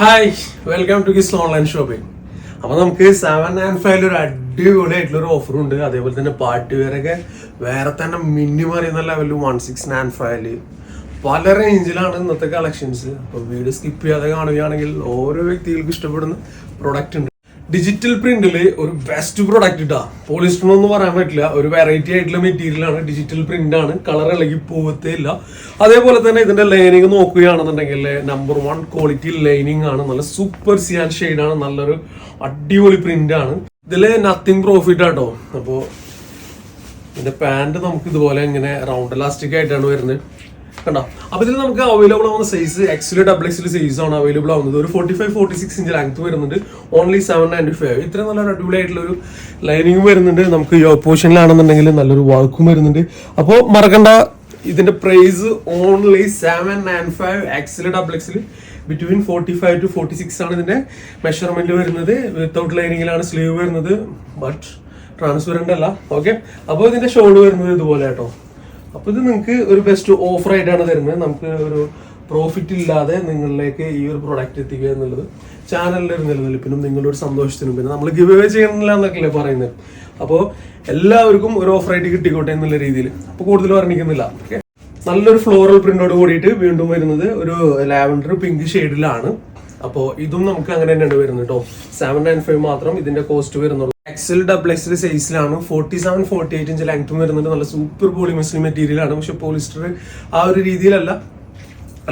Hi welcome to Kiss online shopping അപ്പൊ നമുക്ക് seven and ഫൈവിൽ ഒരു അടിപൊളിയായിട്ടുള്ള ഒരു ഓഫർ ഉണ്ട്. അതേപോലെ തന്നെ പാർട്ടി വെയറൊക്കെ വേറെ തന്നെ മിന്നി പറയുന്ന ലെവലിൽ വൺ സിക്സ് നയൻ ഫൈവിൽ പല റേഞ്ചിലാണ് ഇന്നത്തെ കളക്ഷൻസ് അപ്പൊ വീഡിയോ സ്കിപ്പ് ചെയ്യാതെ കാണുകയാണെങ്കിൽ ഓരോ വ്യക്തികൾക്ക് ഇഷ്ടപ്പെടുന്ന പ്രൊഡക്റ്റ് ഉണ്ട്. ഡിജിറ്റൽ പ്രിന്റിൽ ഒരു ബെസ്റ്റ് പ്രൊഡക്റ്റ് ഇട്ടാ. പോളിസ്റ്റർ ഒന്നും പറയാൻ പറ്റില്ല. ഒരു വെറൈറ്റി ആയിട്ടുള്ള മെറ്റീരിയൽ ആണ്. ഡിജിറ്റൽ പ്രിന്റ് ആണ്. കളർ ഇളകി പോകത്തേ ഇല്ല. അതേപോലെ തന്നെ ഇതിന്റെ ലൈനിങ് നോക്കുകയാണെന്നുണ്ടെങ്കിൽ നമ്പർ വൺ ക്വാളിറ്റി ലൈനിങ് ആണ്. നല്ല സൂപ്പർ സിയാൻ ഷെയ്ഡ് ആണ്. നല്ലൊരു അടിപൊളി പ്രിന്റ് ആണ്. ഇതിൽ നത്തിങ് പ്രോഫിറ്റ് ആട്ടോ. അപ്പോ ഇതിന്റെ പാന്റ് നമുക്ക് ഇതുപോലെ ഇങ്ങനെ റൗണ്ട് ഇലാസ്റ്റിക് ആയിട്ടാണ് വരുന്നത്. കണ്ടോ? അപ്പൊ ഇതിൽ നമുക്ക് അവൈലബിൾ ആവുന്ന സൈസ് എക്സിൽ ഡബിൾ എക്സിൽ സൈസ് ആണ് അവൈലബിൾ ആവുന്നത്. ഒരു forty five forty six inch length വരുന്നുണ്ട്. ഓൺലി സെവൻ നയന്റി ഫൈവ് ഇത്രയും നല്ല അടിപൊളിയായിട്ടുള്ള ഒരു ലൈനിങ് വരുന്നുണ്ട്. നമുക്ക് ഈ ഓപ്പോഷനിലാണെന്നുണ്ടെങ്കിൽ നല്ലൊരു വർക്കും വരുന്നുണ്ട്. അപ്പോൾ മറക്കണ്ട ഇതിന്റെ price only seven nine five എക്സിൽ ഡബിൾ എക്സിൽ between forty five to forty six ആണ് ഇതിന്റെ മെഷർമെന്റ് വരുന്നത്. വിത്തൗട്ട് ലൈനിങ്ങിലാണ് സ്ലീവ് വരുന്നത്. ബട്ട് ട്രാൻസ്പെറന്റ് അല്ല. ഓക്കെ അപ്പോൾ ഇതിന്റെ ഷോൾഡ് വരുന്നത് ഇതുപോലെ കേട്ടോ അപ്പോൾ ഇത് നിങ്ങൾക്ക് ഒരു ബെസ്റ്റ് ഓഫർ ആയിട്ടാണ് തരുന്നത്. നമുക്ക് ഒരു പ്രോഫിറ്റ് ഇല്ലാതെ നിങ്ങളിലേക്ക് ഈ ഒരു പ്രൊഡക്റ്റ് എത്തിക്കുക എന്നുള്ളത് ചാനലിന്റെ ഒരു നിലനിൽപ്പിനും നിങ്ങളുടെ ഒരു സന്തോഷത്തിനും പിന്നെ നമ്മൾ ഗിവ് അവേ ചെയ്യുന്നില്ല എന്നൊക്കെയല്ലേ പറയുന്നത്. അപ്പോൾ എല്ലാവർക്കും ഒരു ഓഫർ ആയിട്ട് കിട്ടിക്കോട്ടെ എന്നുള്ള രീതിയിൽ. അപ്പോൾ കൂടുതൽ വർണിക്കുന്നില്ല. ഓക്കെ നല്ലൊരു ഫ്ലോറൽ പ്രിന്റോട് കൂടിയിട്ട് വീണ്ടും വരുന്നത് ഒരു ലാവൻഡർ പിങ്ക് ഷെയ്ഡിലാണ് അപ്പോൾ ഇതും നമുക്ക് അങ്ങനെ തന്നെയാണ് വരുന്നത് കേട്ടോ സെവൻ നയൻ ഫൈവ് മാത്രം ഇതിന്റെ കോസ്റ്റ് വരുന്നുള്ളൂ. എക്സൽ ഡബിൾ എക്സൽ സൈസിലാണ് forty seven forty eight inch ലെങ്ത്തും വരുന്നുണ്ട്. നല്ല സൂപ്പർ പോളിമസ്ലി മെറ്റീരിയൽ ആണ്. പക്ഷെ പോളിസ്റ്റർ ആ ഒരു രീതിയിലല്ല.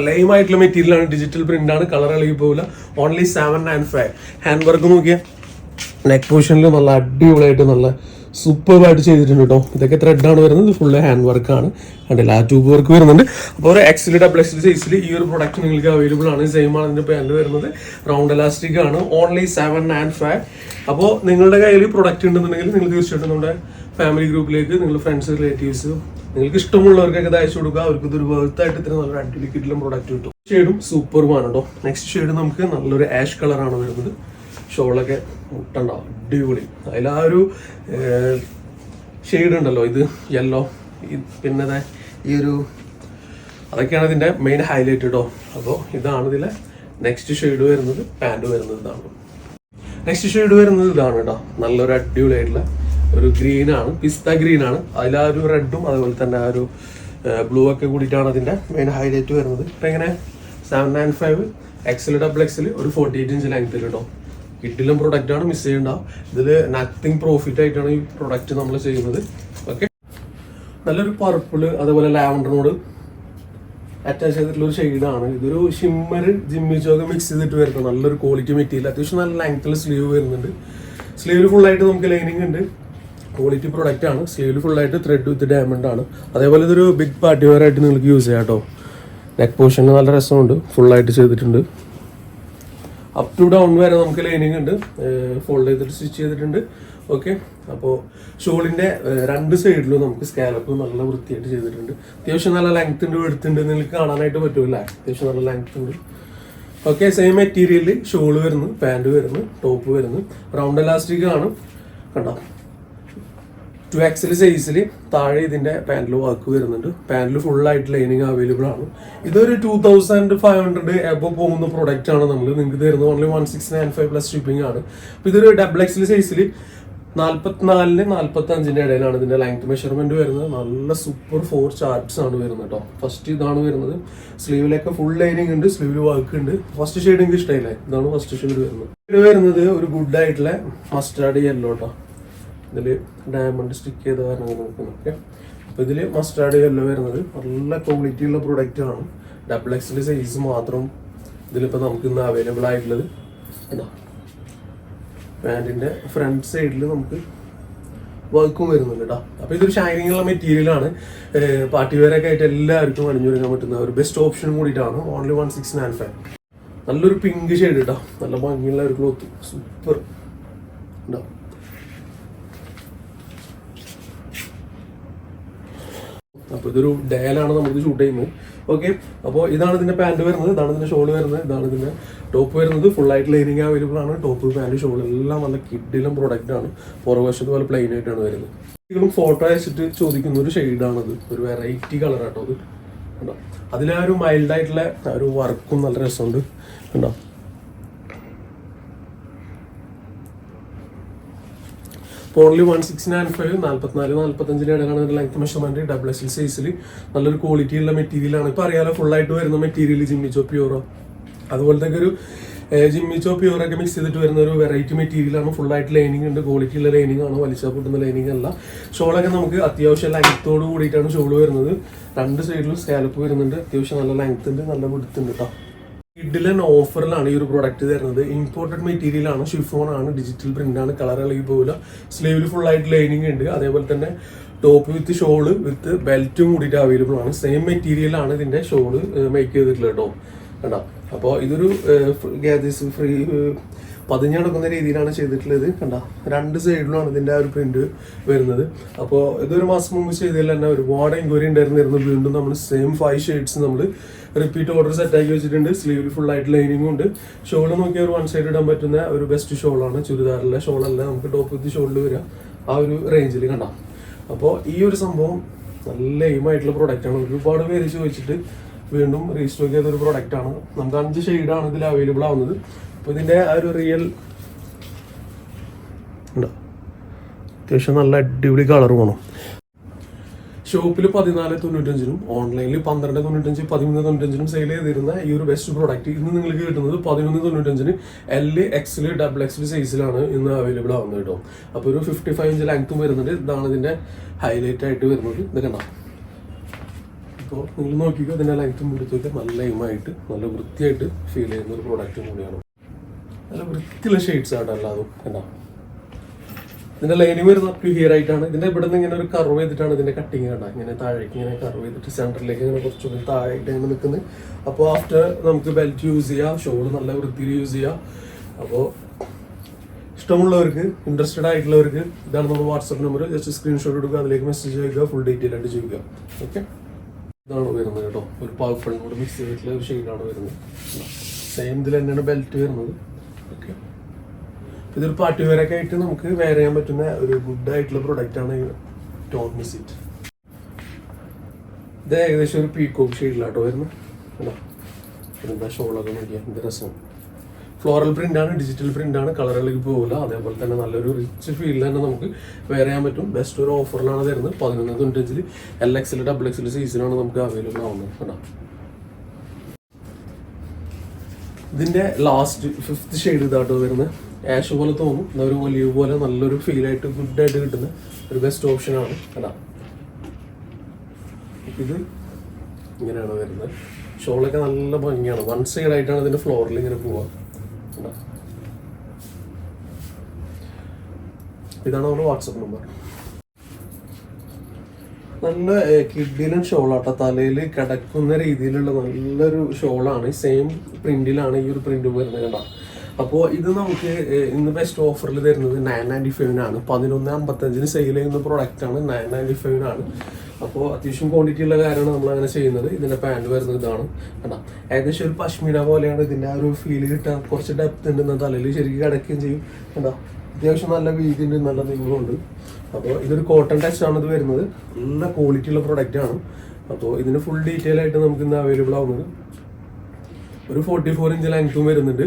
ലൈം ആയിട്ടുള്ള മെറ്റീരിയൽ ആണ്. ഡിജിറ്റൽ പ്രിന്റ് ആണ്. കളർ ഇളകി പോകില്ല only seven nine five hand work നോക്കിയാൽ നെക്ക് പോർഷനിൽ നല്ല അടിപൊളിയായിട്ട് നല്ല സൂപ്പർ ആയിട്ട് ചെയ്തിട്ടുണ്ട് കേട്ടോ. ഇതൊക്കെ ത്രെഡ് ആണ് വരുന്നത്. ഫുൾ ഹാൻഡ് വർക്ക് ആണ്. കണ്ടില്ല? ആ ട്യൂബ് വർക്ക് വരുന്നുണ്ട്. അപ്പോൾ ഒരു എക്സിൽ ഡബിൾ എക്സിൽ സൈസിൽ ഈ ഒരു പ്രൊഡക്റ്റ് നിങ്ങൾക്ക് അവൈലബിൾ ആണ്. സെയിം ആണ് ഇതിന്റെ പാന്റ് വരുന്നത്. റൗണ്ട് ഇലാസ്റ്റിക് ആണ്. ഓൺലി സെവൻ ആൻഡ് ഫൈവ് അപ്പോൾ നിങ്ങളുടെ കയ്യിൽ പ്രൊഡക്റ്റ് ഉണ്ടെന്നുണ്ടെങ്കിൽ നിങ്ങൾ തീർച്ചയായിട്ടും നമ്മുടെ ഫാമിലി ഗ്രൂപ്പിലേക്ക് നിങ്ങളുടെ ഫ്രണ്ട്സ് റിലേറ്റീവ്സ് നിങ്ങൾക്ക് ഇഷ്ടമുള്ളവർക്കൊക്കെ ഇത് അയച്ചു കൊടുക്കുക. അവർക്ക് ഇതൊരു വേർത്തായിട്ട് ഇത്ര നല്ലൊരു അടിപൊളി പ്രൊഡക്റ്റ് കിട്ടും. ഷെയ്ഡും ആണ് കേട്ടോ. നെക്സ്റ്റ് ഷെയ്ഡ് നമുക്ക് നല്ലൊരു ആഷ് കളറാണ് വരുന്നത്. ഷോളൊക്കെ മുട്ടുണ്ടാവും അടിപൊളി. അതിൽ ആ ഒരു ഷെയ്ഡ് ഉണ്ടല്ലോ ഇത് യെല്ലോ പിന്നെ ഈ ഒരു അതൊക്കെയാണ് ഇതിന്റെ മെയിൻ ഹൈലൈറ്റ് കേട്ടോ അപ്പോൾ ഇതാണ് ഇതിലെ നെക്സ്റ്റ് ഷെയ്ഡ് വരുന്നത് പാന്റ് വരുന്നത് ഇതാണ്. നെക്സ്റ്റ് ഷെയ്ഡ് വരുന്നത് ഇതാണ് കേട്ടോ നല്ലൊരു അടിപൊളിയായിട്ടുള്ള ഒരു ഗ്രീൻ ആണ് പിസ്ത ഗ്രീൻ ആണ്. അതിൽ ഒരു റെഡും അതുപോലെ തന്നെ ആ ഒരു ബ്ലൂ ഒക്കെ കൂടിയിട്ടാണ് അതിന്റെ മെയിൻ ഹൈലൈറ്റ് വരുന്നത്. ഇപ്പം എങ്ങനെ? Seven nine five XL double XL ഒരു ഫോർട്ടി എയ്റ്റ് ഇഞ്ച് ലെങ്ത്തിൽ കേട്ടോ കിട്ടിലും ആണ് മിസ് ചെയ്യണ്ട. ഇതിൽ നത്തിങ് പ്രോഫിറ്റ് ആയിട്ടാണ് ഈ പ്രൊഡക്റ്റ് നമ്മൾ ചെയ്യുന്നത്. ഓക്കെ നല്ലൊരു പർപ്പിൾ അതേപോലെ ലാവണ്ടറിനോട് അറ്റാച്ച് ചെയ്തിട്ടുള്ള ഒരു ഷെയ്ഡാണ് ഇതൊരു ഷിമ്മർ ജിമ്മി ചോക്ക് മിക്സ് ചെയ്തിട്ട് വരുന്നത് നല്ലൊരു ക്വാളിറ്റി മെറ്റീരിയൽ അത്യാവശ്യം നല്ല ലെങ്ത്തിൽ സ്ലീവ് വരുന്നുണ്ട്. സ്ലീവിൽ ഫുള്ളായിട്ട് നമുക്ക് ലൈനിങ് ഉണ്ട്. ക്വാളിറ്റി പ്രൊഡക്റ്റ് ആണ്. സ്ലീവിൽ ഫുള്ളായിട്ട് ത്രെഡ് വിത്ത് ഡയമണ്ട് ആണ്. അതേപോലെ ഇതൊരു ബിഗ് പാർട്ടി വെയർ ആയിട്ട് നിങ്ങൾക്ക് യൂസ് ചെയ്യാം കേട്ടോ നെക്ക് പോർഷന് നല്ല രസമുണ്ട്. ഫുള്ളായിട്ട് ചെയ്തിട്ടുണ്ട്. അപ് ടു ഡൗൺ വരെ നമുക്ക് ലൈനിങ് ഉണ്ട്. ഫോൾഡ് ചെയ്തിട്ട് സ്റ്റിച്ച് ചെയ്തിട്ടുണ്ട്. ഓക്കെ അപ്പോൾ ഷോളിന്റെ രണ്ട് സൈഡിലും നമുക്ക് സ്കാലപ്പ് നല്ല വൃത്തിയായിട്ട് ചെയ്തിട്ടുണ്ട്. അത്യാവശ്യം നല്ല ലെങ്ത് ഉണ്ട് എടുത്തുണ്ട് നിങ്ങൾക്ക് കാണാനായിട്ട് പറ്റൂല അത്യാവശ്യം നല്ല ലെങ്ത് ഉണ്ട്. ഓക്കെ സെയിം മെറ്റീരിയലിൽ ഷോൾ വരുന്നു പാന്റ് വരുന്നു ടോപ്പ് വരുന്നു. റൗണ്ട് ഇലാസ്റ്റിക് ആണ്. കണ്ടോ? ടു എക്സൽ സൈസിൽ താഴെ ഇതിന്റെ പാനൽ വർക്ക് വരുന്നുണ്ട്. പാനൽ ഫുൾ ആയിട്ട് ലൈനിങ് അവൈലബിൾ ആണ്. ഇതൊരു two thousand five hundred above പോകുന്ന പ്രോഡക്റ്റ് ആണ് നമ്മൾ നിങ്ങൾക്ക് തരുന്നത് only one six nine five plus shipping ആണ്. അപ്പോൾ ഇതൊരു ഡബിൾ എക്സൽ സൈസിൽ നാല്പത്തിനാലിന് നാല്പത്തി അഞ്ചിന്റെ ഇടയിലാണ് ഇതിന്റെ ലെങ്ത് മെഷർമെന്റ് വരുന്നത്. നല്ല സൂപ്പർ ഫോർ ചാർട്ട്സ് ആണ് വരുന്നത് കേട്ടോ ഫസ്റ്റ് ഇതാണ് വരുന്നത്. സ്ലീവിലൊക്കെ ഫുൾ ലൈനിങ് ഉണ്ട് സ്ലീവിൽ വർക്ക് ഉണ്ട്. ഫസ്റ്റ് ഷെയ്ഡ് എനിക്ക് ഇഷ്ടമായില്ലേ ഇതാണ് ഫസ്റ്റ് ഷെയ്ഡ് വരുന്നത്. ഇത് വരുന്നത് ഒരു ഗുഡ് ആയിട്ടുള്ള മസ്റ്റാർഡ് യെല്ലോ കേട്ടോ ഇതിൽ ഡയമണ്ട് സ്റ്റിക്ക് ചെയ്ത കാരണം നിൽക്കുന്നു ഓക്കെ അപ്പോൾ ഇതിൽ മസ്റ്റാർഡ് യെല്ലോ വരുന്നത് നല്ല ക്വാളിറ്റി ഉള്ള പ്രൊഡക്റ്റ് ആണ്. ഡബിൾ എക്സിന്റെ സൈസ് മാത്രം ഇതിലിപ്പോൾ നമുക്ക് ഇന്ന് അവൈലബിൾ ആയിട്ടുള്ളത് എന്താ പാന്റിന്റെ ഫ്രണ്ട് സൈഡിൽ നമുക്ക് വർക്കും വരുന്നുണ്ട് കേട്ടോ അപ്പോൾ ഇതൊരു ഷൈനിങ് ഉള്ള മെറ്റീരിയൽ ആണ്. പാർട്ടി വെയറൊക്കെ ആയിട്ട് എല്ലാവർക്കും അണിഞ്ഞൊരുങ്ങാൻ പറ്റുന്ന ഒരു ബെസ്റ്റ് ഓപ്ഷൻ കൂടിയിട്ടാണ്. Only one six nine five നല്ലൊരു പിങ്ക് ഷെയ്ഡ് കേട്ടോ നല്ല ഭംഗിയുള്ള ഒരു ക്ലോത്ത് സൂപ്പർ ഉണ്ടോ അപ്പോൾ ഇതൊരു ഡയലാണ് നമുക്ക് ഷൂട്ട് ചെയ്യുന്നത്. ഓക്കെ അപ്പോൾ ഇതാണ് ഇതിന്റെ പാന്റ് വരുന്നത്. ഇതാണ് ഇതിന്റെ ഷോൾ വരുന്നത്. ഇതാണ് ഇതിന്റെ ടോപ്പ് വരുന്നത്. ഫുൾ ആയിട്ട് ലൈനിങ് അവൈലബിൾ ആണ്. ടോപ്പ് പാന്റ് ഷോൾ എല്ലാം നല്ല കിഡിലും പ്രൊഡക്റ്റ് ആണ്. പുറകുവശത്ത് പോലെ പ്ലെയിൻ ആയിട്ടാണ് വരുന്നത്. ഇതും ഫോട്ടോ അയച്ചിട്ട് ചോദിക്കുന്ന ഒരു ഷെയ്ഡാണത് ഒരു വെറൈറ്റി കളർ ആട്ടോ അത്. കണ്ടോ? അതിലെ ഒരു മൈൽഡ് ആയിട്ടുള്ള ആ ഒരു വർക്കും നല്ല രസമുണ്ട്. കണ്ടോ? Only one six nine five നാല്പത്തിനാല് നാല്പത്തഞ്ചിന് ഇടയിലാണ് ഒരു length measurement double S L സൈസിൽ നല്ലൊരു ക്വാളിറ്റി ഉള്ള മെറ്റീരിയലാണ് ഇപ്പൊ അറിയാലോ ഫുൾ ആയിട്ട് വരുന്ന മെറ്റീരിയൽ ജിമ്മിച്ചോ പ്യൂറോ അതുപോലത്തെ ഒരു ജിമ്മിച്ചോ പ്യൂറോ ഒക്കെ മിക്സ് ചെയ്തിട്ട് വരുന്ന ഒരു വെറൈറ്റി മെറ്റീരിയലാണ് ഫുൾ ആയിട്ട് ലൈനിങ് ഉണ്ട്. ക്വാളിറ്റി ഉള്ള ലൈനിങ് ആണ്. വലിച്ചാൽ പൊട്ടുന്ന ലൈനിങ് അല്ല. ഷോളൊക്കെ നമുക്ക് അത്യാവശ്യം ലെങ്ത്തോട് കൂടിയിട്ടാണ് ഷോൾ വരുന്നത്. രണ്ട് സൈഡിലും സ്കാലപ്പ് വരുന്നുണ്ട്. അത്യാവശ്യം നല്ല ലെങ്ത് ഉണ്ട് നല്ല വിടുത്ത് ഉണ്ട് കേട്ടോ കിഡിലൻ ഓഫറിലാണ് ഈ ഒരു പ്രൊഡക്റ്റ് തരുന്നത്. ഇമ്പോർട്ടഡ് മെറ്റീരിയൽ ആണ് ഷിഫോൺ ആണ് ഡിജിറ്റൽ പ്രിന്റ് ആണ് കളർ ഇളകി പോകില്ല സ്ലീവിൽ ഫുൾ ആയിട്ട് ലൈനിങ് ഉണ്ട്. അതേപോലെ തന്നെ ടോപ്പ് വിത്ത് ഷോൾ വിത്ത് ബെൽറ്റും കൂടിയിട്ട് അവൈലബിൾ ആണ്. സെയിം മെറ്റീരിയൽ ആണ് ഇതിന്റെ ഷോൾ മേക്ക് ചെയ്തിട്ടുള്ളത് കേട്ടോ. കണ്ടോ? അപ്പോൾ ഇതൊരു ഗ്യാദീസ് ഫ്രീ പതിഞ്ഞടക്കുന്ന രീതിയിലാണ് ചെയ്തിട്ടുള്ളത്. കണ്ട? രണ്ട് സൈഡിലുമാണ് ഇതിന്റെ ആ ഒരു പ്രിന്റ് വരുന്നത്. അപ്പോൾ ഇതൊരു മാസം മുമ്പ് ചെയ്തതിൽ തന്നെ ഒരുപാട് എൻക്വയറി ഉണ്ടായിരുന്നിരുന്നു. വീണ്ടും നമ്മൾ സെയിം ഫൈവ് ഷെയ്ഡ്സ് നമ്മൾ റിപ്പീറ്റ് ഓർഡർ സെറ്റാക്കി വെച്ചിട്ടുണ്ട്. സ്ലീവിൽ ഫുൾ ആയിട്ട് ലൈനിങ്ങും ഉണ്ട്. ഷോൾ നോക്കിയാൽ ഒരു വൺ സൈഡ് ഇടാൻ പറ്റുന്ന ഒരു ബെസ്റ്റ് ഷോളാണ് ചുരിദാറിലെ ഷോളല്ല നമുക്ക് ടോപ്പ് വിത്ത് ഷോളിൽ വരിക ആ ഒരു റേഞ്ചിൽ കണ്ട? അപ്പോൾ ഈ ഒരു സംഭവം നല്ല എയിമായിട്ടുള്ള ആണ്. ഒരുപാട് പേര് ചോദിച്ചിട്ട് വീണ്ടും റീസ്റ്റോക്ക് ചെയ്ത ഒരു പ്രോഡക്റ്റ് ആണ്. നമുക്ക് അഞ്ച് ഷെയ്ഡാണ് ഇതിൽ അവൈലബിൾ ആവുന്നത്. അപ്പോൾ ഇതിന്റെ ആ ഒരു റിയൽ ഉണ്ടോ? അത്യാവശ്യം നല്ല അടിപൊളി കളർ വേണം. ഷോപ്പിൽ പതിനാല് തൊണ്ണൂറ്റഞ്ചിനും ഓൺലൈനിൽ പന്ത്രണ്ട് തൊണ്ണൂറ്റഞ്ച് പതിമൂന്ന് തൊണ്ണൂറ്റഞ്ചിനും സെയിൽ ചെയ്തിരുന്ന ഈ ഒരു ബെസ്റ്റ് പ്രോഡക്റ്റ് ഇന്ന് നിങ്ങൾക്ക് കിട്ടുന്നത് പതിനൊന്ന് തൊണ്ണൂറ്റഞ്ചിന് എൽ എക്സിൽ ഡബിൾ എക്സിൽ സൈസിലാണ് ഇന്ന് അവൈലബിൾ ആവുന്നത് കേട്ടോ. അപ്പോൾ ഒരു ഫിഫ്റ്റി ഫൈവ് ഇഞ്ച് ലെങ്ത്തും വരുന്നുണ്ട്. ഇതാണ് ഇതിന്റെ ഹൈലൈറ്റ് ആയിട്ട് വരുന്നത്. ഇത് കണ്ടോ? അപ്പോൾ നിങ്ങൾ നോക്കിക്കോ ഇതിന്റെ ലെങ്ത്തും എടുത്തൊക്കെ നല്ല എയിമായിട്ട് നല്ല വൃത്തിയായിട്ട് ഫീൽ ചെയ്യുന്ന ഒരു പ്രോഡക്റ്റും കൂടിയാണ്. നല്ല വൃത്തിയുള്ള ഷെയ്ഡ്സ് ആണ് അല്ലാതും കണ്ടോ? ഇതിന്റെ ലൈനിങ് വരുന്ന ടു ഹിയർ ആയിട്ടാണ്. ഇതിന്റെ ഇവിടെ നിന്ന് ഇങ്ങനെ ഒരു കർവ് ചെയ്തിട്ടാണ് ഇതിന്റെ കട്ടിങ് കണ്ട? ഇങ്ങനെ താഴേക്ക് ഇങ്ങനെ കർവ് ചെയ്തിട്ട് സെന്ററിലേക്ക് ഇങ്ങനെ കുറച്ചുകൂടി താഴേക്ക് ഇങ്ങനെ നിൽക്കുന്നത് അപ്പോൾ ആഫ്റ്റർ നമുക്ക് ബെൽറ്റ് യൂസ് ചെയ്യാം ഷോൾ നല്ല വൃത്തിയിൽ യൂസ് ചെയ്യാം. അപ്പോൾ ഇഷ്ടമുള്ളവർക്ക് ഇൻട്രസ്റ്റഡ് ആയിട്ടുള്ളവർക്ക് ഇതാണ് നമ്മുടെ വാട്സപ്പ് നമ്പർ ജസ്റ്റ് സ്ക്രീൻഷോട്ട് എടുക്കുക അതിലേക്ക് മെസ്സേജ് ചെയ്യുക ഫുൾ ഡീറ്റെയിൽ ആയിട്ട് ചെയ്യുക ഓക്കെ ഇതാണ് വരുന്നത് കേട്ടോ. ഒരു കൂടെ മിക്സ് ചെയ്തിട്ടുള്ള ഒരു ഷെയ്ഡാണ് വരുന്നത്. സെയിം ഇതിൽ തന്നെയാണ് ബെൽറ്റ് വരുന്നത്. ഓക്കെ. ഇതൊരു പാർട്ടി വെയറൊക്കെ ആയിട്ട് നമുക്ക് വെയർ ചെയ്യാൻ പറ്റുന്ന ഒരു ഗുഡ് ആയിട്ടുള്ള പ്രൊഡക്റ്റ് ആണ് ടോൺ മിസിറ്റ് ഇത് ഏകദേശം ഒരു പീക്കോക്ക് ഷെയ്ഡിലാട്ടോ വരുന്നു. എന്താ ഷോളൊക്കെ നോക്കിയാൽ എന്ത് രസം. ഫ്ലോറൽ ആണ് ഡിജിറ്റൽ പ്രിന്റ് ആണ് കളറുകളിലേക്ക് പോകില്ല അതേപോലെ തന്നെ നല്ലൊരു റിച്ച് ഫീൽ തന്നെ നമുക്ക് വെയർ ചെയ്യാൻ പറ്റും. ബെസ്റ്റ് ഒരു ഓഫറിലാണ് തരുന്നത്. പതിനൊന്ന് തൊണ്ണൂറ്റഞ്ചിൽ എൽ എക്സിൽ ഡബിൾ എക്സിൽ സീസണാണ് നമുക്ക് അവൈലബിൾ ആവുന്നത്. കേട്ടോ ഇതിന്റെ ലാസ്റ്റ് ഫിഫ്ത് ഷെയ്ഡ് ഇതാട്ടോ വരുന്നത് ആഷ് പോലെ തോന്നും. ഒരു വലിയ പോലെ നല്ലൊരു ഫീൽ ആയിട്ട് ഗുഡ് ആയിട്ട് കിട്ടുന്ന ഒരു ബെസ്റ്റ് ഓപ്ഷൻ ആണ്. അതാ. ഇത് ഇങ്ങനെയാണ് വരുന്നത് ഷോളൊക്കെ നല്ല ഭംഗിയാണ്. വൺ സൈഡ് ആയിട്ടാണ് ഇതിന്റെ ഫ്ലോറിൽ ഇങ്ങനെ പോവുക? ഇതാണ് നമ്മുടെ വാട്സപ്പ് നമ്പർ നല്ല കിഡിലും ഷോളാട്ടോ. തലയിൽ കിടക്കുന്ന രീതിയിലുള്ള നല്ലൊരു ഷോളാണ്. സെയിം പ്രിന്റിലാണ് ഈ ഒരു പ്രിന്റ് വരുന്നത് കണ്ടോ? അപ്പോൾ ഇത് നമുക്ക് ഇന്ന് ബെസ്റ്റ് ഓഫറിൽ തരുന്നത് നയൻ നയന്റി ഫൈവിനാണ് പതിനൊന്ന് അമ്പത്തഞ്ചിന് സെയിൽ ചെയ്യുന്ന പ്രോഡക്റ്റ് ആണ് നയൻ നയന്റി ഫൈവിനാണ് അപ്പോൾ അത്യാവശ്യം ക്വാണ്ടിറ്റി ഉള്ള കാര്യമാണ് നമ്മൾ അങ്ങനെ ചെയ്യുന്നത്. ഇതിന്റെ പാന്റ് വരുന്നത് ഇതാണ്. കണ്ടോ? ഏകദേശം ഒരു പശ്മീന പോലെയാണ് ഇതിന്റെ ആ ഒരു ഫീൽ കിട്ടാൻ കുറച്ച് ഡെപ്ത് ഉണ്ട് തലയിൽ ശരിക്കും കിടക്കുകയും ചെയ്യും. കണ്ടോ? അത്യാവശ്യം നല്ല വീതി ഉണ്ട് നല്ല നീളമുണ്ട്. അപ്പോൾ ഇതൊരു കോട്ടൺ ടച്ച് ആണ് ഇത് വരുന്നത്. നല്ല ക്വാളിറ്റി ഉള്ള പ്രൊഡക്റ്റ് ആണ്. അപ്പോൾ ഇതിന് ഫുൾ ഡീറ്റെയിൽ ആയിട്ട് നമുക്ക് ഇന്ന് അവൈലബിൾ ആവുന്നത്. ഒരു ഫോർട്ടി ഫോർ ഇഞ്ച് ലെങ്ത്തും വരുന്നുണ്ട്.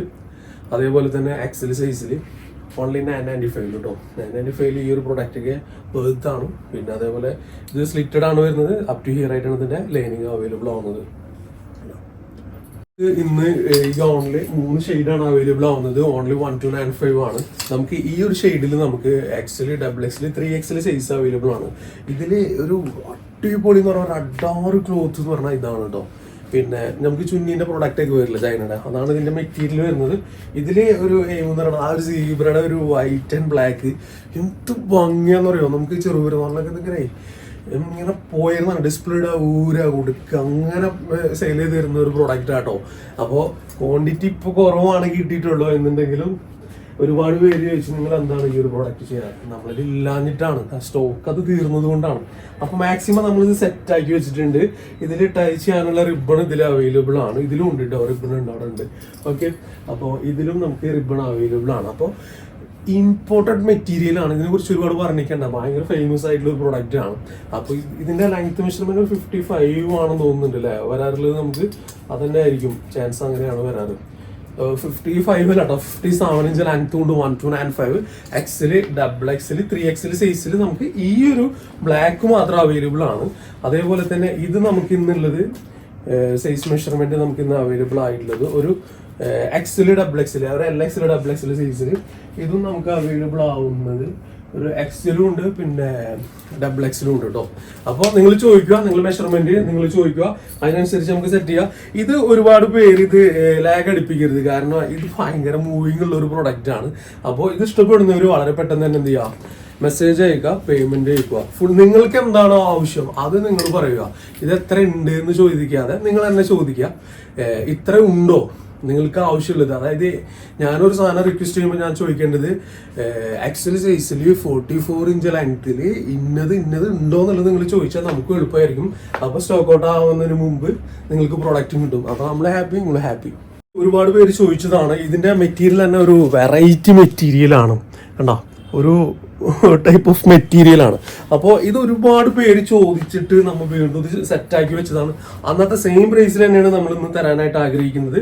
അതേപോലെ തന്നെ എക്സൽ സൈസിൽ ഓൺലി നയൻ നയന്റി ഫൈവ് കേട്ടോ നയൻ നയന്റി ഫൈവിൽ ഈ ഒരു പ്രൊഡക്റ്റൊക്കെ ബേർത്ത് പിന്നെ അതേപോലെ ഇത് സ്ലിറ്റഡ് ആണ് വരുന്നത്. അപ് ടു ഹിയർ ആയിട്ടാണ് ഇതിന്റെ ലൈനിങ് അവൈലബിൾ ആവുന്നത്. ഇന്ന് ഈ ഓൺലി മൂന്ന് ഷെയ്ഡാണ് അവൈലബിൾ ആവുന്നത്. Only one two nine five ആണ്. നമുക്ക് ഈ ഒരു ഷെയ്ഡിൽ നമുക്ക് XL double XL three XL size available ആണ്. ഇതിൽ ഒരു അടിപൊളി എന്ന് പറഞ്ഞാൽ അഡാറ് ക്ലോത്ത് എന്ന് പറഞ്ഞാൽ ഇതാണ് കേട്ടോ പിന്നെ നമുക്ക് ചുന്നീന്റെ പ്രൊഡക്റ്റ് ഒക്കെ വരില്ല ചൈനയുടെ അതാണ് ഇതിന്റെ മെറ്റീരിയൽ വരുന്നത്. ഇതിൽ ഒരു എയിം എന്ന് പറയുന്നത് ആ ഒരു സീബ്രയുടെ ഒരു വൈറ്റ് ആൻഡ് ബ്ലാക്ക് എന്ത് ഭംഗിയാന്ന് പറയുമോ നമുക്ക് ചെറുപുരം ഇങ്ങനെ ഇങ്ങനെ പോയിരുന്ന ഡിസ്പ്ലേയുടെ ഊര കൊടുക്കുക അങ്ങനെ സെയിൽ ചെയ്ത് തരുന്ന ഒരു പ്രൊഡക്റ്റ് ആട്ടോ. അപ്പോൾ ക്വാണ്ടിറ്റി ഇപ്പോൾ കുറവാണ് കിട്ടിയിട്ടുള്ളൂ എന്നുണ്ടെങ്കിലും ഒരുപാട് പേര് ചോദിച്ചു നിങ്ങൾ എന്താണ് ഈ ഒരു പ്രോഡക്റ്റ് ചെയ്യാറ് നമ്മളിത് ഇല്ലാഞ്ഞിട്ടാണ്. സ്റ്റോക്ക് അത് തീർന്നത് കൊണ്ടാണ്. അപ്പൊ മാക്സിമം നമ്മളിത് സെറ്റ് ആക്കി വെച്ചിട്ടുണ്ട്. ഇതിൽ ടൈ ചെയ്യാനുള്ള റിബൺ ഇതിൽ അവൈലബിൾ ആണ്. ഇതിലും ഉണ്ട് കേട്ടോ റിബൺ ഉണ്ട് അവിടെ ഉണ്ട്. ഓക്കെ അപ്പോൾ ഇതിലും നമുക്ക് റിബൺ അവൈലബിൾ ആണ്. അപ്പോൾ ഇമ്പോർട്ടഡ് മെറ്റീരിയൽ ആണ്. ഇതിനെ കുറിച്ച് ഒരുപാട് പറഞ്ഞിരിക്കേണ്ട ഭയങ്കര ഫേമസ് ആയിട്ടുള്ള ഒരു പ്രോഡക്റ്റ് ആണ്. അപ്പൊ ഇത് ഇതിന്റെ ലെങ്ത് മെഷർമെന്റ് ഫിഫ്റ്റി ഫൈവ് ആണെന്ന് തോന്നുന്നുണ്ട് അല്ലേ വരാറുള്ളത് നമുക്ക് അതന്നെ ആയിരിക്കും. ചാൻസ് അങ്ങനെയാണ് വരാറ്. ഫിഫ്റ്റി ഫൈവ് അല്ല ഫിഫ്റ്റി സെവൻ ഇഞ്ച് ലെങ്ത് കൊണ്ട് one two nine five XL double XL three XL സൈസിൽ നമുക്ക് ഈ ഒരു ബ്ലാക്ക് മാത്രം അവൈലബിൾ ആണ്. അതേപോലെ തന്നെ ഇത് നമുക്ക് ഇന്നുള്ളത് സൈസ് മെഷർമെന്റ് നമുക്ക് ഇന്ന് അവൈലബിൾ ആയിട്ടുള്ളത് ഒരു എക്സിൽ ഡബിൾ എക്സിൽ ഒരു എൽ എക്സിൽ ഡബിൾ എക്സിൽ സൈസിൽ ഇതും നമുക്ക് അവൈലബിൾ ആവുന്നത് ഒരു എക്സിലും ഉണ്ട് പിന്നെ ഡബിൾ എക്സിലും ഉണ്ട് കേട്ടോ അപ്പോൾ നിങ്ങൾ ചോദിക്കുക നിങ്ങൾ മെഷർമെന്റ് നിങ്ങൾ ചോദിക്കുക. അതിനനുസരിച്ച് നമുക്ക് സെറ്റ് ചെയ്യാം. ഇത് ഒരുപാട് പേര് ഇത് ലാഗ് അടിപ്പിക്കരുത്. കാരണം ഇത് ഭയങ്കര മൂവിങ് ഉള്ള ഒരു പ്രൊഡക്റ്റ് ആണ്. അപ്പോൾ ഇത് ഇഷ്ടപ്പെടുന്നവർ വളരെ പെട്ടെന്ന് തന്നെ എന്ത് ചെയ്യുക മെസ്സേജ് അയക്കുക പേയ്മെന്റ് അയക്കുക. ഫുൾ നിങ്ങൾക്ക് എന്താണോ ആവശ്യം അത് നിങ്ങൾ പറയുക. ഇത് എത്ര ഉണ്ട് എന്ന് ചോദിക്കാതെ നിങ്ങൾ തന്നെ ചോദിക്കുക. ഇത്ര ഉണ്ടോ? നിങ്ങൾക്ക് ആവശ്യമുള്ളത്. അതായത് ഞാനൊരു സാധനം റിക്വസ്റ്റ് ചെയ്യുമ്പോൾ ഞാൻ ചോദിക്കേണ്ടത് എക്സൽ സൈസിൽ ഫോർട്ടി ഫോർ ഇഞ്ച് ലെങ്ത്തിൽ ഇന്നത് ഇന്നത് ഉണ്ടോ എന്നുള്ളത് നിങ്ങൾ ചോദിച്ചാൽ നമുക്ക് എളുപ്പമായിരിക്കും. അപ്പോൾ സ്റ്റോക്ക് ഔട്ട് ആവുന്നതിന് മുമ്പ് നിങ്ങൾക്ക് പ്രൊഡക്റ്റ് കിട്ടും. അപ്പോൾ നമ്മൾ ഹാപ്പി നിങ്ങൾ ഹാപ്പി ഒരുപാട് പേര് ചോദിച്ചതാണ് ഇതിന്റെ മെറ്റീരിയൽ തന്നെ ഒരു വെറൈറ്റി മെറ്റീരിയലാണ് കണ്ടോ? ഒരു ടൈപ്പ് ഓഫ് മെറ്റീരിയൽ ആണ്. അപ്പോൾ ഇത് ഒരുപാട് പേര് ചോദിച്ചിട്ട് നമ്മൾ വീണ്ടും ഇത് സെറ്റാക്കി വെച്ചതാണ്. അന്നത്തെ സെയിം പ്രൈസിൽ തന്നെയാണ് നമ്മൾ ഇന്ന് തരാനായിട്ട് ആഗ്രഹിക്കുന്നത്.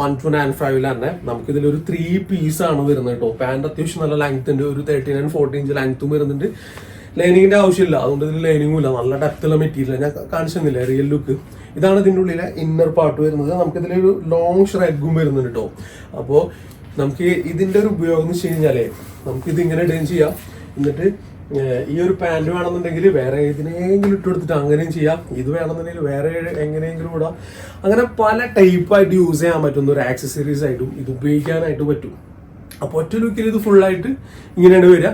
വൺ ടു നയൻ ഫൈവിൽ തന്നെ. നമുക്കിതിലൊരു ത്രീ പീസ് ആണ് വരുന്നത് കേട്ടോ. പാന്റ് അത്യാവശ്യം നല്ല ലെങ്ത് ഉണ്ട്. ഒരു തേർട്ടി നയൻ ഫോർട്ടി ഇഞ്ച് ലെങ്ത്തും വരുന്നുണ്ട്. ലൈനിങ്ങിന്റെ ആവശ്യമില്ല. അതുകൊണ്ട് ഇതിൽ ലൈനിങ്ങും ഇല്ല. നല്ല ഡെപ്തുള്ള മെറ്റീരിയൽ ഞാൻ കാണിച്ചു തന്നില്ല റിയൽ ലുക്ക് ഇതാണ് ഇതിന്റെ ഉള്ളിലെ ഇന്നർ പാർട്ട് വരുന്നത്. നമുക്കിതിലൊരു ലോങ് ഷ്രെഗും വരുന്നുണ്ട് കേട്ടോ. അപ്പോൾ നമുക്ക് ഇതിന്റെ ഒരു ഉപയോഗം എന്ന് വെച്ച് കഴിഞ്ഞാലേ നമുക്ക് ഇത് ഇങ്ങനെ ഇടുകയും ചെയ്യാം. എന്നിട്ട് ഈ ഒരു പാന്റ് വേണമെന്നുണ്ടെങ്കിൽ വേറെ ഏതിനെങ്കിലും ഇട്ട് കൊടുത്തിട്ട് അങ്ങനെയും ചെയ്യാം. ഇത് വേണമെന്നുണ്ടെങ്കിൽ വേറെ എങ്ങനെയെങ്കിലും ഇടാം. അങ്ങനെ പല ടൈപ്പായിട്ട് യൂസ് ചെയ്യാൻ പറ്റുന്ന ഒരു ആക്സസറീസ് ആയിട്ടും ഇത് ഉപയോഗിക്കാനായിട്ട് പറ്റും. അപ്പോൾ ഒറ്റ ലുക്കിൽ ഇത് ഫുള്ളായിട്ട് ഇങ്ങനെയാണ് വരിക.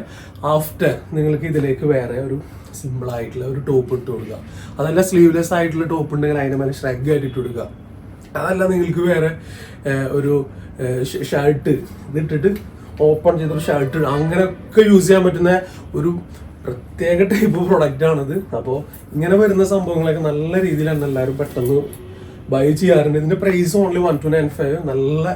ആഫ്റ്റർ നിങ്ങൾക്ക് ഇതിലേക്ക് വേറെ ഒരു സിമ്പിൾ ആയിട്ടുള്ള ഒരു ടോപ്പ് ഇട്ട് കൊടുക്കുക. അതല്ല സ്ലീവ്ലെസ് ആയിട്ടുള്ള ടോപ്പ് ഉണ്ടെങ്കിൽ അതിന് മേലെ ഷ്രഗ് ആയിട്ട് ഇട്ട് കൊടുക്കുക. അതല്ല നിങ്ങൾക്ക് വേറെ ഒരു ഷർട്ട് ഇതിട്ടിട്ട് ഓപ്പൺ ചെയ്തൊരു ഷർട്ട് അങ്ങനെയൊക്കെ യൂസ് ചെയ്യാൻ പറ്റുന്ന ഒരു പ്രത്യേക ടൈപ്പ് പ്രൊഡക്റ്റ് ആണിത്. അപ്പോൾ ഇങ്ങനെ വരുന്ന സംഭവങ്ങളൊക്കെ നല്ല രീതിയിലാണ് എല്ലാവരും പെട്ടെന്ന് ബൈ ചെയ്യാറുണ്ട്. ഇതിന്റെ price only one two nine five നല്ല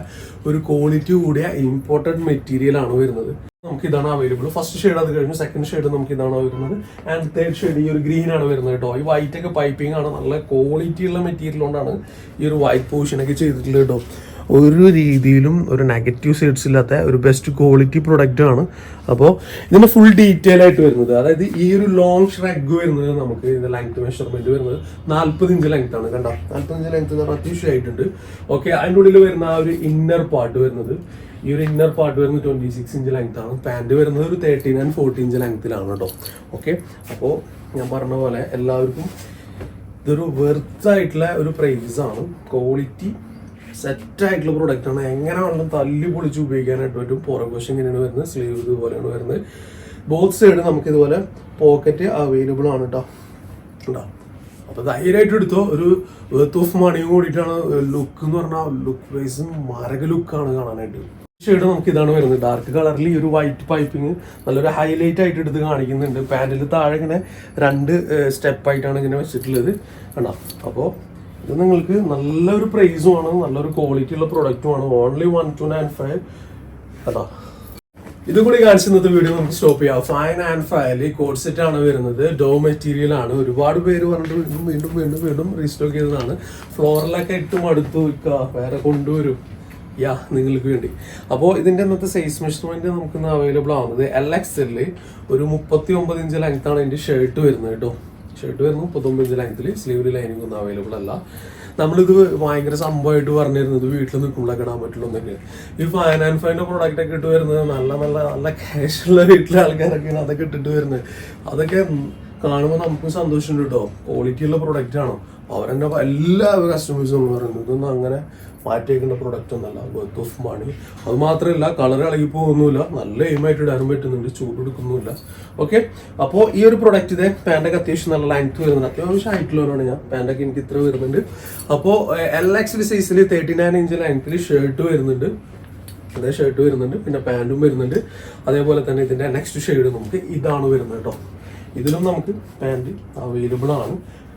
ഒരു ക്വാളിറ്റി കൂടിയ ഇമ്പോർട്ടഡ് മെറ്റീരിയൽ ആണ് വരുന്നത്. നമുക്ക് ഇതാണ് അവൈലബിൾ ഫസ്റ്റ് ഷെയ്ഡ് അത് കഴിഞ്ഞു സെക്കൻഡ് ഷെയ്ഡ് നമുക്ക് ഇതാണ് വരുന്നത് ആൻഡ് തേർഡ് ഷെയ്ഡ് ഈ ഒരു ഗ്രീൻ ആണ് വരുന്നത് കേട്ടോ. ഈ വൈറ്റ് ഒക്കെ പൈപ്പിംഗ് ആണ്. നല്ല ക്വാളിറ്റി ഉള്ള മെറ്റീരിയൽ കൊണ്ടാണ് ഈ ഒരു വൈറ്റ് പോർഷൻ ഒക്കെ ചെയ്തിട്ടുള്ളത് കേട്ടോ. ഒരു രീതിയിലും ഒരു നെഗറ്റീവ് സൈഡ്സ് ഇല്ലാത്ത ഒരു ബെസ്റ്റ് ക്വാളിറ്റി പ്രൊഡക്റ്റ് ആണ്. അപ്പോൾ ഇതിന്റെ ഫുൾ ഡീറ്റെയിൽ ആയിട്ട് വരുന്നത്. അതായത് ഈ ഒരു ലോങ് ഷ്രഗ് വരുന്നത് നമുക്ക് ഇതിന്റെ ലെങ്ത് മെഷർമെന്റ് വരുന്നത് നാൽപ്പത് ഇഞ്ച് ലെങ്ത് ആണ് കണ്ടോ? നാൽപ്പത് ഇഞ്ച് ലെങ്ത് എന്ന് പറഞ്ഞാൽ അത്യാവശ്യമായിട്ടുണ്ട്. ഓക്കെ അതിന്റെ ഉള്ളിൽ വരുന്ന ആ ഒരു ഇന്നർ പാർട്ട് വരുന്നത്. ഈ ഒരു ഇന്നർ പാർട്ട് വരുന്നത് ട്വന്റി സിക്സ് ഇഞ്ച് ലെങ്ത് ആണ്. പാന്റ് വരുന്നത് ഒരു തേർട്ടീൻ ആൻഡ് ഫോർട്ടീൻ ഇഞ്ച് ലെങ്ത്തിലാണ് കേട്ടോ ഓക്കെ അപ്പോൾ ഞാൻ പറഞ്ഞ പോലെ എല്ലാവർക്കും ഇതൊരു വെർത്ത് ആയിട്ടുള്ള ഒരു പ്രൈസ് ആണ്. ക്വാളിറ്റി സെറ്റ് ആയിട്ടുള്ള പ്രൊഡക്റ്റ് ആണ്. എങ്ങനെ വേണമെങ്കിലും തല്ലി പൊളിച്ച് ഉപയോഗിക്കാനായിട്ട് പറ്റും. പുറകുവശം ഇങ്ങനെയാണ് വരുന്നത്. സ്ലീവ് ഇതുപോലെയാണ് വരുന്നത്. ബോത്ത് സൈഡ് നമുക്ക് ഇതുപോലെ പോക്കറ്റ് അവൈലബിൾ ആണ് കേട്ടോ കേട്ടോ അപ്പൊ ധൈര്യമായിട്ട് എടുത്തോ. ഒരു വേർത്ത് ഓഫ് മണിയും കൂടിയിട്ടാണ്. ലുക്ക് എന്ന് പറഞ്ഞാൽ ലുക്ക് വൈസ് മരക ലുക്കാണ് കാണാനായിട്ട്. ഷെയ്ഡ് നമുക്ക് ഇതാണ് വരുന്നത്. ഡാർക്ക് കളറിൽ ഈ ഒരു വൈറ്റ് പൈപ്പിങ് നല്ലൊരു ഹൈലൈറ്റ് ആയിട്ട് എടുത്ത് കാണിക്കുന്നുണ്ട്. പാന്റിൽ താഴെ ഇങ്ങനെ രണ്ട് സ്റ്റെപ്പായിട്ടാണ് ഇങ്ങനെ വെച്ചിട്ടുള്ളത്. കണ്ടോ? അപ്പോൾ ഇത് നിങ്ങൾക്ക് നല്ലൊരു പ്രൈസും ആണ് നല്ലൊരു ക്വാളിറ്റി ഉള്ള പ്രൊഡക്റ്റുമാണ് only one two nine five കേട്ടോ ഇത് കൂടി കാണിച്ചു ഇന്നത്തെ വീഡിയോ നമുക്ക് സ്റ്റോപ്പ് ചെയ്യാം. ഫൈൻ ആൻഡ് ഫയൽ കോഡ് സെറ്റ് ആണ് വരുന്നത്. ഡോ മെറ്റീരിയൽ ആണ്. ഒരുപാട് പേര് പറഞ്ഞിട്ട് വീണ്ടും വീണ്ടും വീണ്ടും വീണ്ടും റീസ്റ്റോക്ക് ചെയ്തതാണ്. ഫ്ലോറിലൊക്കെ ഇട്ട് മടുത്തു വയ്ക്കുക വേറെ കൊണ്ടുവരും. യാ നിങ്ങൾക്ക് വേണ്ടി. അപ്പോൾ ഇതിന്റെ ഇന്നത്തെ സൈസ് മെഷർമെന്റ് നമുക്ക് ഇന്ന് അവൈലബിൾ ആവുന്നത് എൽ എക്സ് എല്ലിൽ ഒരു മുപ്പത്തി ഒമ്പത് ഇഞ്ച് ലെങ്ത്താണ് ഇതിന്റെ ഷർട്ട് വരുന്നത് കേട്ടോ. ഷർട്ട് വരുന്നത് മുപ്പത്തൊമ്പത് ഇഞ്ച് ലെങ്ത്തിൽ സ്ലീവിൽ ലൈനിങ് ഒന്നും അവൈലബിൾ അല്ല. നമ്മളിത് ഭയങ്കര സംഭവമായിട്ട് പറഞ്ഞിരുന്നത് വീട്ടിൽ നിൽക്കുമ്പോഴൊക്കെ ഇടാൻ പറ്റുള്ളൂ എന്നൊക്കെ. ഈ ഫൈൻ ആൻഡ് ഫൈന്റെ പ്രോഡക്റ്റ് ഒക്കെ ഇട്ട് വരുന്നത് നല്ല നല്ല നല്ല ക്യാഷുള്ള വീട്ടിലെ ആൾക്കാരൊക്കെയാണ് അതൊക്കെ ഇട്ടിട്ട് വരുന്നത്. അതൊക്കെ കാണുമ്പോൾ നമുക്ക് സന്തോഷമുണ്ട് കേട്ടോ. ക്വാളിറ്റി ഉള്ള പ്രൊഡക്റ്റ് ആണ്? അവരെന്നെ എല്ലാ കസ്റ്റമേഴ്സും പറയുന്നത് ഇതൊന്നും അങ്ങനെ മാറ്റിയേക്കേണ്ട പ്രൊഡക്റ്റ് ഒന്നല്ല വർത്ത് ഓഫ് മണി അത് മാത്രമല്ല കളർ ഇളകി പോകുന്നില്ല നല്ല എയിമായിട്ട് ഇടാൻ പറ്റുന്നുണ്ട് ചൂട് എടുക്കുന്നില്ല ഓക്കെ അപ്പോൾ ഈ ഒരു പ്രൊഡക്റ്റ് ഇതേ പാന്റൊക്കെ അത്യാവശ്യം നല്ല ലെങ്ത് വരുന്നുണ്ട്. അത്യാവശ്യം ഹൈറ്റിലുള്ളതാണ് ഞാൻ. പാന്റൊക്കെ എനിക്ക് ഇത്ര വരുന്നുണ്ട്. അപ്പോൾ എൽ എക്സ് സൈസിൽ തേർട്ടി നയൻ ഇഞ്ച് ലെങ്ത്തിൽ ഷർട്ട് വരുന്നുണ്ട്. അതേ ഷർട്ട് വരുന്നുണ്ട് പിന്നെ പാന്റും വരുന്നുണ്ട്. അതേപോലെ തന്നെ ഇതിന്റെ നെക്സ്റ്റ് ഷെയ്ഡ് നമുക്ക് ഇതാണ് വരുന്നത് കേട്ടോ. ഇതിലും നമുക്ക് പാന്റ് അവൈലബിൾ ആണ്.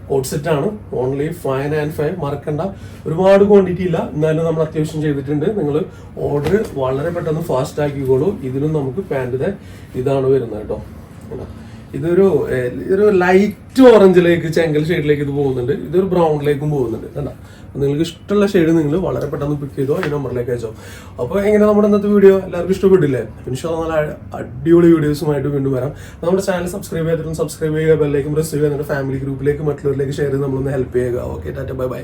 കോഡ് സെറ്റ് ആണ് ഓൺലി ഫൈവ് ആൻഡ് ഫൈവ് മറക്കണ്ട. ഒരുപാട് ക്വാണ്ടിറ്റി ഇല്ല. എന്നാലും നമ്മൾ അത്യാവശ്യം ചെയ്തിട്ടുണ്ട്. നിങ്ങൾ ഓർഡർ വളരെ പെട്ടെന്ന് ഫാസ്റ്റ് ആക്കിക്കോളൂ. ഇതിലും നമുക്ക് പാന്റിന്റെ ഇതാണ് വരുന്നത് കേട്ടോ? ഇതൊരു ഒരു ലൈറ്റ് ഓറഞ്ചിലേക്ക് ചെങ്കൽ ഷെയ്ഡിലേക്ക് ഇത് പോകുന്നുണ്ട്. ഇതൊരു ബ്രൗണിലേക്കും പോകുന്നുണ്ട്. കണ്ട? നിങ്ങൾക്ക് ഇഷ്ടമുള്ള ഷെയ്ഡ് നിങ്ങൾ വളരെ പെട്ടെന്ന് പിക്ക് ചെയ്തോ ഈ നമ്പറിലേക്ക് അയച്ചോ. അപ്പോൾ എങ്ങനെ നമ്മുടെ ഇന്നത്തെ വീഡിയോ എല്ലാവർക്കും ഇഷ്ടപ്പെട്ടില്ലേ? ഇൻഷാ നല്ല അടിപൊളി വീഡിയോസുമായിട്ട് വീണ്ടും വരാം. നമ്മുടെ ചാനൽ സബ്സ്ക്രൈബ് ചെയ്തിട്ടും സബ്സ്ക്രൈബ് ചെയ്യുക ബെല്ലേക്കും പ്രസ് ചെയ്യുക എന്നിട്ട് ഫാമിലി ഗ്രൂപ്പിലേക്ക് മറ്റുള്ളവരിലേക്ക് ഷെയർ ചെയ്ത് നമ്മളൊന്ന് ഹെൽപ്പ് ചെയ്യുക. Okay Tata bye bye